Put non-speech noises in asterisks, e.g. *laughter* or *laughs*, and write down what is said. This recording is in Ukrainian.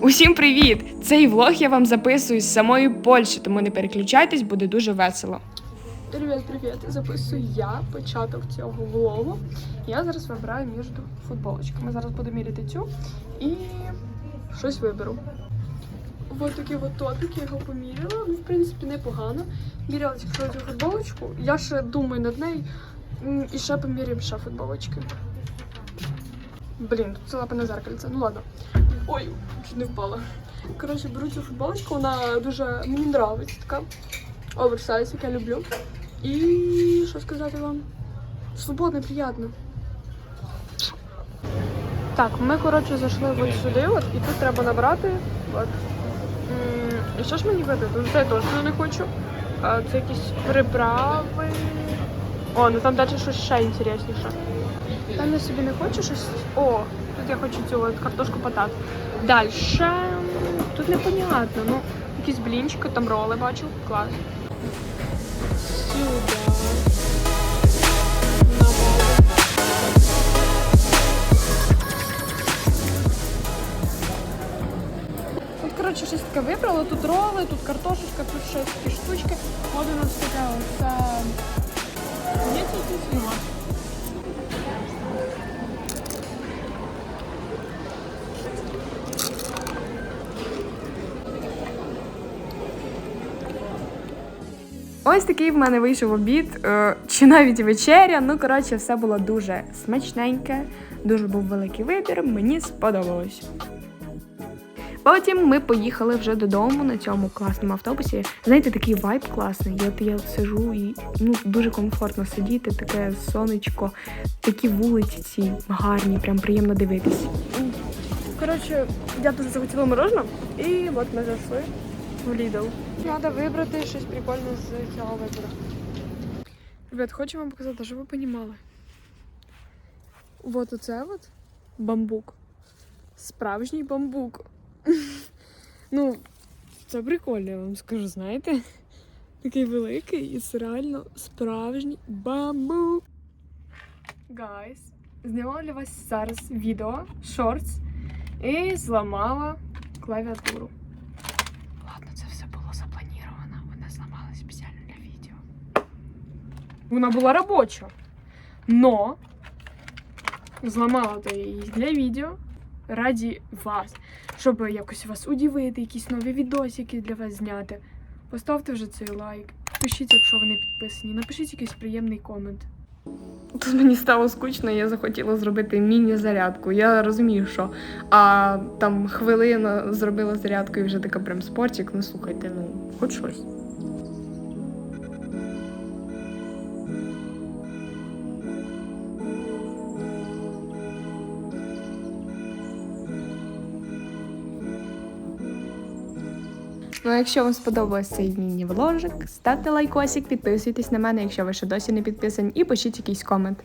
Усім привіт! Цей влог я вам записую з самої Польщі, тому не переключайтесь, буде дуже весело. Привіт, привіт! Записую я початок цього влогу. Я зараз вибираю між футболочками. Зараз буду міряти цю і щось виберу. Ось такий от топік, я його поміряла. Ну, в принципі, непогано. Міряла тільки цю футболочку. Я ще думаю над нею. І ще поміряємо ще футболочки. Блін, тут це лапане зеркальце. Ну ладно. Ой, чуть не впала. Коротше, беру цю футболочку, вона дуже мені подобається така. Оверсайз, як я люблю. І що сказати вам? Свободно, приємно. Так, ми, коротше, зайшли от сюди, от, і тут треба набрати. От. І що ж мені вибрати? Ну, це я теж не хочу. Це якісь приправи. О, ну там далі щось ще інтересніше. Там я собі не хочу щось. О, тут я хочу цю от картошку патат. Далі. Тут непонятно. Ну, якісь блінчики, там роли бачу. Клас. Сюди. Коротше, щось таке вибрала. Тут роли, тут картошечка, тут ще такі штучки. У нас таке ось. е, Є тут нема. Ось такий в мене вийшов обід, е, чи навіть вечеря. Ну, коротше, все було дуже смачненьке, дуже був великий вибір, мені сподобалось. Потім ми поїхали вже додому на цьому класному автобусі. Знаєте, такий вайб класний. Я, от я сижу і ну, дуже комфортно сидіти, таке сонечко, такі вулиці ці гарні, прям приємно дивитись. Коротше, я дуже захотіла мороженого, і от ми зайшли в Lidl. Треба вибрати щось прикольне з цього вибору. Ребят, хочу вам показати, щоб ви розуміли. Вот оце от бамбук. Справжній бамбук. *laughs* ну, це прикольно, я вам скажу, знаєте? Такий великий і це реально справжній бамбук. Гайс, знімала для вас зараз відео, шортс, і зламала клавіатуру. Ладно, це все було заплановано. Вона зламалась спеціально для відео. Вона була робоча. Но зламала то я її для відео раді вас, щоб якось вас удивити, якісь нові відосики для вас зняти. Поставте вже цей лайк. Пишіть, якщо ви не підписані. Напишіть якийсь приємний комент. Тут мені стало скучно, я захотіла зробити міні-зарядку. Я розумію, що а там хвилина зробила зарядку і вже така прям спортик. Ну слухайте, ну хоч щось. Ну, а якщо вам сподобався цей міні-вложик, ставте лайкосик, підписуйтесь на мене, якщо ви ще досі не підписані, і пишіть якийсь комент.